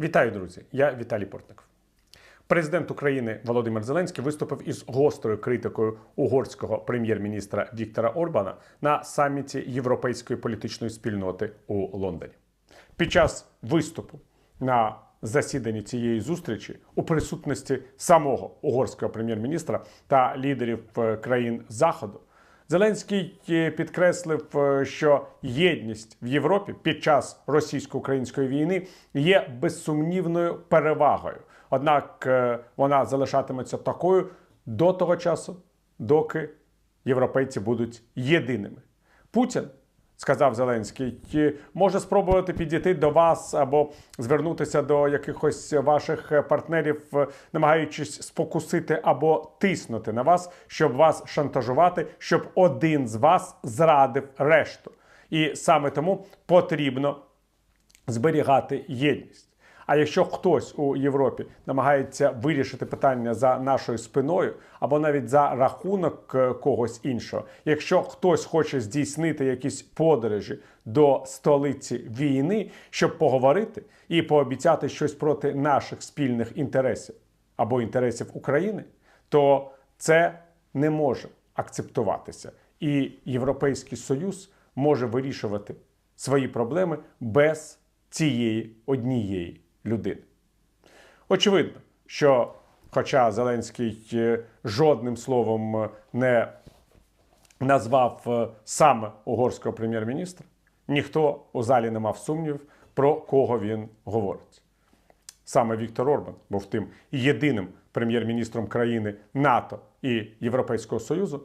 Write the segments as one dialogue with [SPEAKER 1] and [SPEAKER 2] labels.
[SPEAKER 1] Вітаю, друзі! Я Віталій Портников. Президент України Володимир Зеленський виступив із гострою критикою угорського прем'єр-міністра Віктора Орбана на саміті Європейської політичної спільноти у Лондоні. Під час виступу на засіданні цієї зустрічі у присутності самого угорського прем'єр-міністра та лідерів е, країн Заходу Зеленський е, підкреслив, е, що єдність в Європі під час російсько-української війни є безсумнівною перевагою. Однак е, вона залишатиметься такою до того часу, доки європейці будуть єдиними. Путін сказав Зеленський, «Ті- може спробувати підійти до вас або звернутися до якихось ваших партнерів, е, намагаючись спокусити або тиснути на вас, щоб вас шантажувати, щоб один з вас зрадив решту. І саме тому потрібно зберігати єдність. А якщо хтось у Європі намагається вирішити питання за нашою спиною, або навіть за рахунок е, когось іншого, якщо хтось хоче здійснити якісь подорожі до столиці війни, щоб поговорити і пообіцяти щось проти наших спільних інтересів або інтересів України, то це не може акцептуватися. І Європейський Союз може вирішувати свої проблеми без цієї однієї людини. Очевидно, що, хоча Зеленський е, жодним словом е, не назвав е, саме угорського прем'єр-міністра, ніхто у залі не мав сумнівів, про кого він говорить. Саме Віктор Орбан був тим єдиним прем'єр-міністром країни НАТО і Європейського Союзу,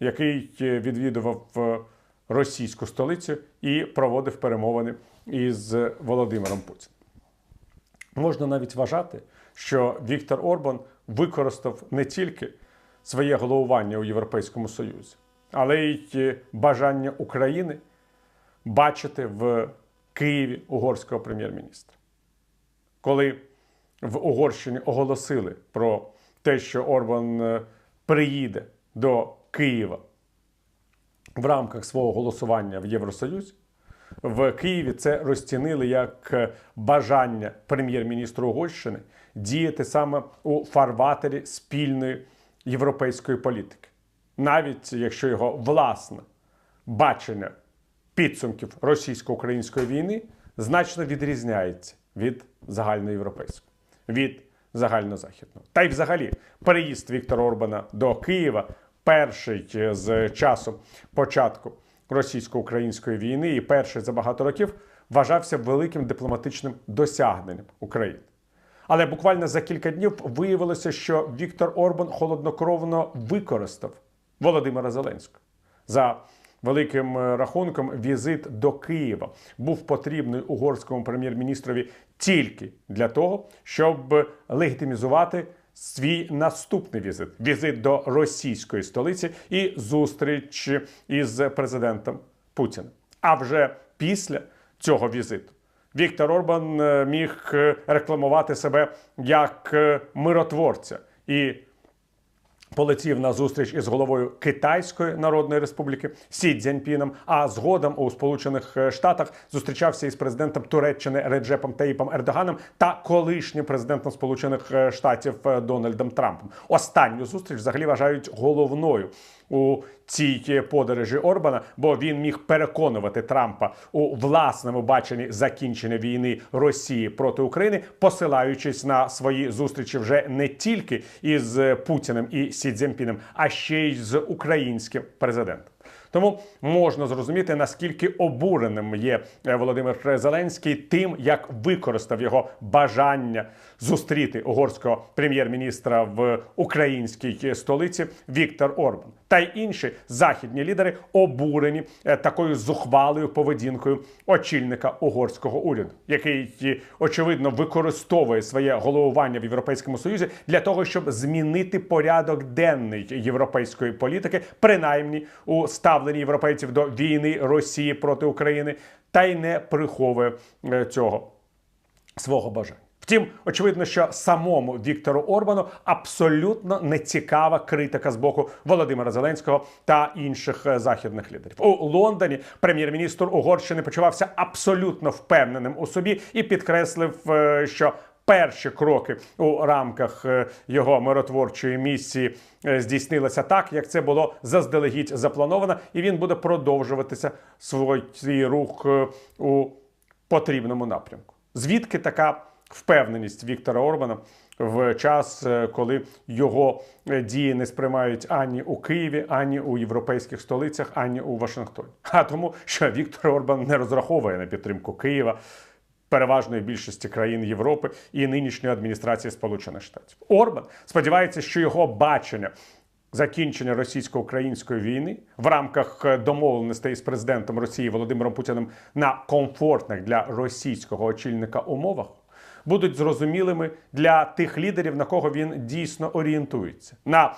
[SPEAKER 1] який відвідував російську столицю і проводив перемовини із Володимиром Путіним. Можна навіть вважати, що Віктор Орбан використав не тільки своє головування у Європейському Союзі, але й бажання України бачити в Києві угорського прем'єр-міністра. Коли в Угорщині оголосили про те, що Орбан е, приїде до Києва в рамках свого голосування в Євросоюзі, в Києві це розцінили як е, бажання прем'єр-міністра Угорщини діяти саме у фарватері спільної європейської політики, навіть якщо його власне бачення підсумків російсько-української війни значно відрізняється від загальноєвропейського, від загальнозахідного. Та й взагалі переїзд Віктора Орбана до Києва перший з часу початку російсько-української війни і перший за багато років вважався великим дипломатичним досягненням України. Але буквально за кілька днів виявилося, що Віктор Орбан холоднокровно використав Володимира Зеленського. За великим е, рахунком, візит до Києва був потрібний угорському прем'єр-міністрові тільки для того, щоб легітимізувати свій наступний візит візит до російської столиці і зустріч із президентом Путіним. А вже після цього візиту Віктор Орбан е, міг е, рекламувати себе як е, миротворця і полетів на зустріч із головою Китайської Народної Республіки Сі Цзяньпіном, а згодом у Сполучених Штатах зустрічався із президентом Туреччини Реджепом Таїпом Ердоганом та колишнім президентом Сполучених Штатів е, Дональдом Трампом. Останню зустріч взагалі вважають головною у цій подорожі Орбана, бо він міг переконувати Трампа у власному баченні закінчення війни Росії проти України, посилаючись на свої зустрічі вже не тільки із Путіним і Сі Цзіньпіном, а ще й з українським президентом. Тому можна зрозуміти, наскільки обуреним є е, Володимир Зеленський тим, як використав його бажання зустріти угорського прем'єр-міністра в українській столиці Віктор Орбан. Та й інші західні лідери обурені е, такою зухвалою поведінкою очільника угорського уряду, який е, очевидно використовує своє головування в Європейському Союзі для того, щоб змінити порядок денний європейської політики, принаймні у ставленні європейців до війни Росії проти України, та й не приховує е, цього свого бажання. Втім, очевидно, що самому Віктору Орбану абсолютно не цікава критика з боку Володимира Зеленського та інших е, західних лідерів. У Лондоні прем'єр-міністр Угорщини почувався абсолютно впевненим у собі і підкреслив, е, що перші кроки у рамках е, його миротворчої місії е, здійснилися так, як це було заздалегідь заплановано, і він буде продовжуватися свій, свій рух е, у потрібному напрямку. Звідки така впевненість Віктора Орбана в час, коли його дії не сприймають ані у Києві, ані у європейських столицях, ані у Вашингтоні? А тому, що Віктор Орбан не розраховує на підтримку Києва. Переважної більшості країн Європи і нинішньої адміністрації Сполучених Штатів Орбан сподівається, що його бачення закінчення російсько-української війни в рамках домовленостей з президентом Росії Володимиром Путіним на комфортних для російського очільника умовах будуть зрозумілими для тих лідерів, на кого він дійсно орієнтується. На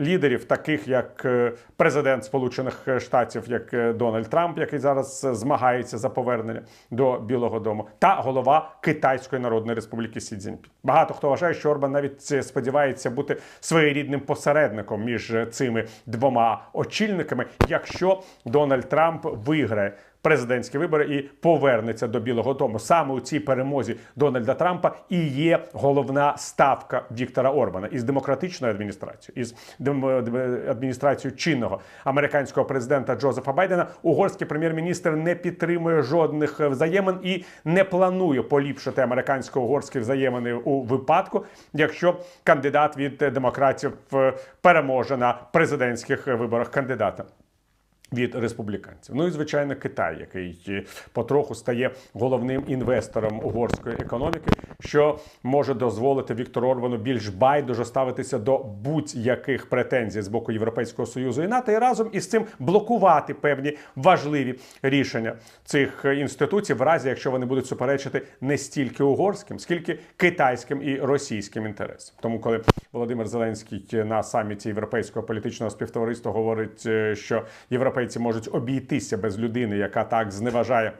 [SPEAKER 1] Лідерів, таких як е, президент Сполучених Штатів, як е, Дональд Трамп, який зараз е, змагається за повернення до Білого Дому, та голова Китайської Народної Республіки Сі Цзіньпін. Багато хто вважає, що Орбан навіть сподівається бути своєрідним посередником між цими двома очільниками, якщо Дональд Трамп виграє президентські вибори і повернеться до Білого Дому. Саме у цій перемозі Дональда Трампа і є головна ставка Віктора Орбана із демократичною адміністрацією, із адміністрацією чинного американського президента Джозефа Байдена. Угорський прем'єр-міністр не підтримує жодних взаємин і не планує поліпшити американсько-угорські взаємини у випадку, якщо кандидат від демократів е, переможе на президентських виборах кандидата від республіканців. Ну і звичайно, Китай, який потроху стає головним інвестором угорської економіки, що може дозволити Віктору Орбану більш байдуже ставитися до будь-яких претензій з боку Європейського союзу і НАТО, і разом із цим блокувати певні важливі рішення цих інституцій, в разі якщо вони будуть суперечити не стільки угорським, скільки китайським і російським інтересам. Тому, коли Володимир Зеленський на саміті європейського політичного співтовариства говорить, е, що європейці можуть обійтися без людини, яка так зневажає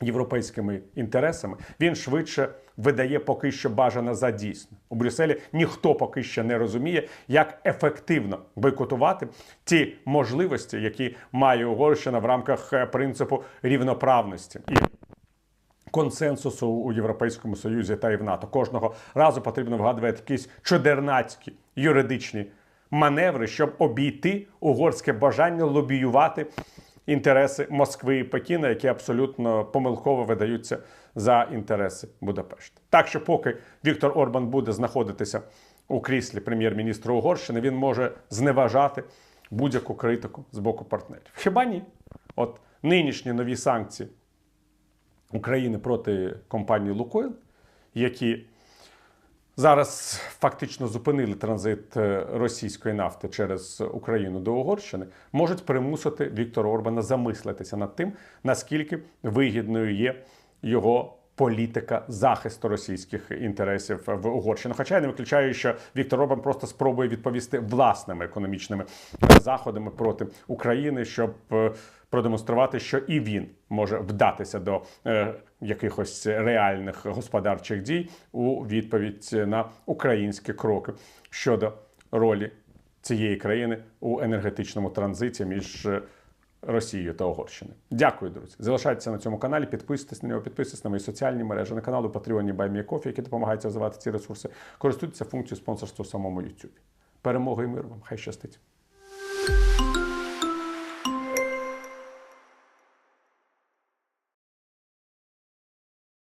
[SPEAKER 1] європейськими інтересами, він швидше видає поки що бажане за дійсне. У Брюсселі ніхто поки що не розуміє, як ефективно бойкотувати ті можливості, які має Угорщина в рамках е, принципу рівноправності і консенсусу у Європейському Союзі та і в НАТО. Кожного разу потрібно вгадувати якісь чудернацькі юридичні маневри, щоб обійти угорське бажання лобіювати інтереси Москви і Пекіна, які абсолютно помилково видаються за інтереси Будапешта. Так що, поки Віктор Орбан буде знаходитися у кріслі прем'єр-міністра Угорщини, він може зневажати будь-яку критику з боку партнерів. Хіба ні? От нинішні нові санкції України проти компанії Лукойл, які зараз фактично зупинили транзит е, російської нафти через Україну до Угорщини, можуть примусити Віктора Орбана замислитися над тим, наскільки вигідною є його. Політика захисту російських інтересів в Угорщині. Хоча я не виключаю, що Віктор Орбан просто спробує відповісти власними економічними заходами проти України, щоб е, продемонструвати, що і він може вдатися до е, якихось реальних господарчих дій у відповідь на українські кроки щодо ролі цієї країни у енергетичному транзиті між е, Росією та Угорщини. Дякую, друзі. Залишайтеся на цьому каналі, підписуйтесь на нього, підписуйтесь на мої соціальні мережі, на канал у Патреоні BuyMeCoffee, які допомагають розвивати ці ресурси. Користуйтеся функцією спонсорства в самому YouTube. Перемоги і мир вам! Хай щастить!